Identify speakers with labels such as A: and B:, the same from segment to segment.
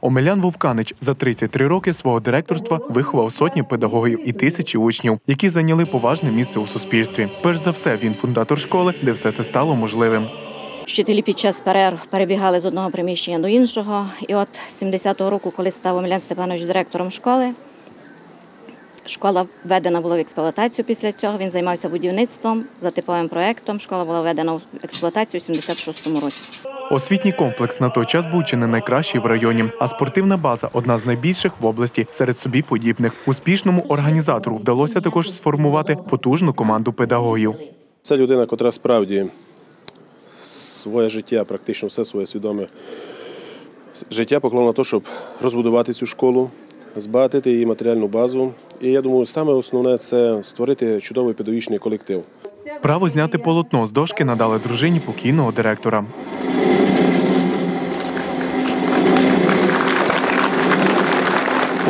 A: Омелян Вовканич за 33 роки свого директорства виховав сотні педагогів і тисячі учнів, які зайняли поважне місце у суспільстві. Перш за все, він фундатор школи, де все це стало можливим.
B: Вчителі під час перерв перебігали з одного приміщення до іншого. І от 70-го року, коли став Омелян Степанович директором школи, школа введена була в експлуатацію після цього. Він займався будівництвом за типовим проєктом. Школа була введена в експлуатацію у 76-му році.
A: Освітній комплекс на той час був чи не найкращий в районі, а спортивна база одна з найбільших в області серед собі подібних. Успішному організатору вдалося також сформувати потужну команду педагогів.
C: Це людина, котра справді своє життя, практично все своє свідоме життя поклала на те, щоб розбудувати цю школу, збагатити її матеріальну базу. І я думаю, саме основне це створити чудовий педагогічний колектив.
A: Право зняти полотно з дошки надали дружині покійного директора.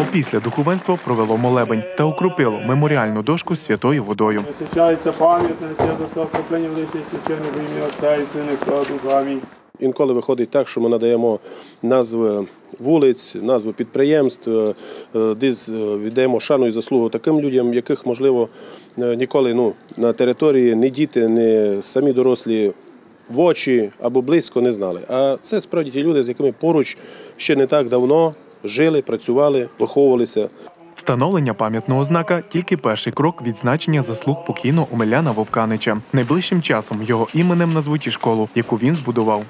A: Опісля духовенство провело молебень та укропило меморіальну дошку святою водою.
D: Освячається пам'ятне святоство окроплення в лисі священне ім'я Отця і Сина і Духа. Амінь.
C: Інколи виходить так, що ми надаємо назви вулиць, назви підприємств, е, е, десь е, віддаємо шану і заслугу таким людям, яких, можливо, ніколи ну, на території ні діти, ні самі дорослі в очі або близько не знали. А це справді ті люди, з якими поруч ще не так давно жили, працювали, виховувалися.
A: Встановлення пам'ятного знака тільки перший крок відзначення заслуг покійного Омеляна Вовканича. Найближчим часом його іменем назвуть і школу, яку він збудував.